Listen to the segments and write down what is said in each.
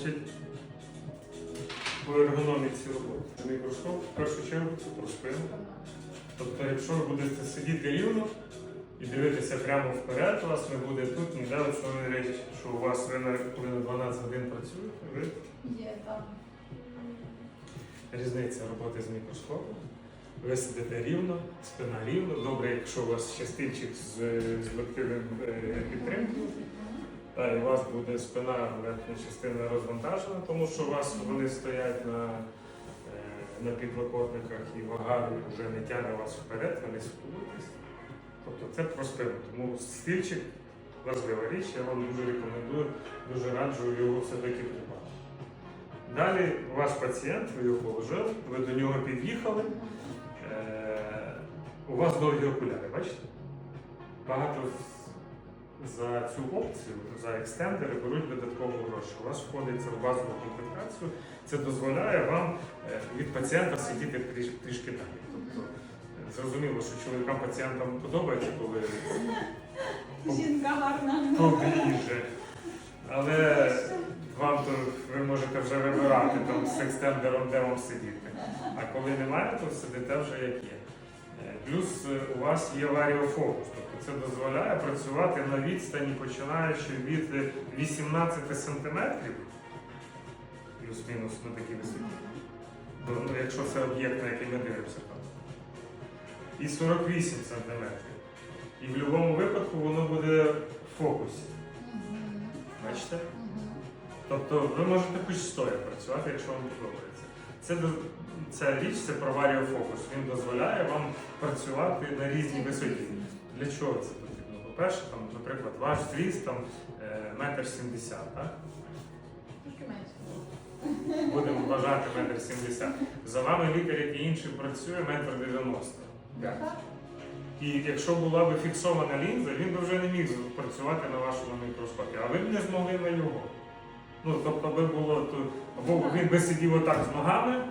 Значить, по ергономіці роботи. Мікроскоп в першу чергу це про спину. Тобто, якщо ви будете сидіти рівно і дивитися прямо вперед, у вас не буде тут ніде основної речі, що у вас ви на коли на 12 годин працюєте, ви Є там. різниця роботи з мікроскопом. Ви сидите рівно, спина рівно. Добре, якщо у вас ще стільчик з, з локтевим е, підтримкою. Та, і у вас буде спина, верхня частина розвантажена, тому що у вас вони стоять на, е, на підлокотниках і вага вже не тягне вас вперед, ви не схилитесь. Тобто це про спину. Тому стільчик важлива річ, я вам дуже рекомендую, дуже раджу його все-таки придбати. Далі ваш пацієнт, ви його положили, ви до нього під'їхали. Е, у вас довгі окуляри, бачите? Багато за цю опцію, за екстендери беруть додаткові гроші. У вас входить це в базову комплектацію. Це дозволяє вам е, від пацієнта сидіти тріш- трішки далі. Тобто е, зрозуміло, що чоловікам пацієнтам подобається, коли Жінка гарна. поближе. Але вам то ви можете вже вибирати там з екстендером, де вам сидіти. А коли немає, то сидите вже як є. Плюс е, у вас є варіофокус, тобто це дозволяє працювати на відстані, починаючи від е, 18 см, плюс-мінус на такій висоті. Ну, якщо це об'єкт, на який ми дивимося там. І 48 см. І в будь-якому випадку воно буде в фокусі. Бачите? Тобто ви можете хоч стоя працювати, якщо вам подобається. Це, ця річ це про варіофокус. Він дозволяє вам працювати на різній висоті. Для чого це потрібно? По-перше, там, наприклад, ваш зріст там е, метр сімдесят, так? Трошки менше. Будемо вважати метр сімдесят. За вами лікар, який інший працює, метр дев'яносто. І якщо була б фіксована лінза, він би вже не міг працювати на вашому мікроскопі, а ви б не змогли на його. Ну, тобто би було то, або він би сидів отак з ногами,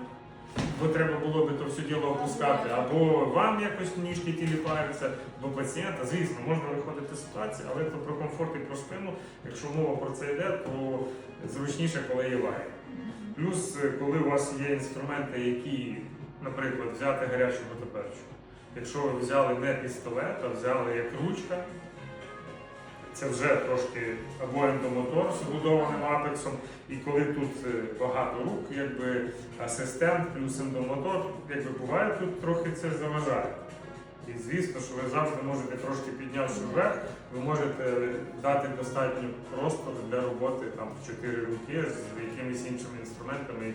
бо треба було би то все діло опускати, або вам якось ніжки тіліпаються до пацієнта. Звісно, можна виходити з ситуації, але то про комфорт і про спину, якщо мова про це йде, то зручніше, коли є варі. Плюс, коли у вас є інструменти, які, наприклад, взяти гарячу мотоперчу. Якщо ви взяли не пістолет, а взяли як ручка, це вже трошки або ендомотор з вбудованим апексом, і коли тут е, багато рук, якби асистент плюс ендомотор, якби буває, тут трохи це заважає. І звісно, що ви завжди можете трошки піднявши вверх, ви можете дати достатньо простору для роботи там в чотири руки з якимись іншими інструментами.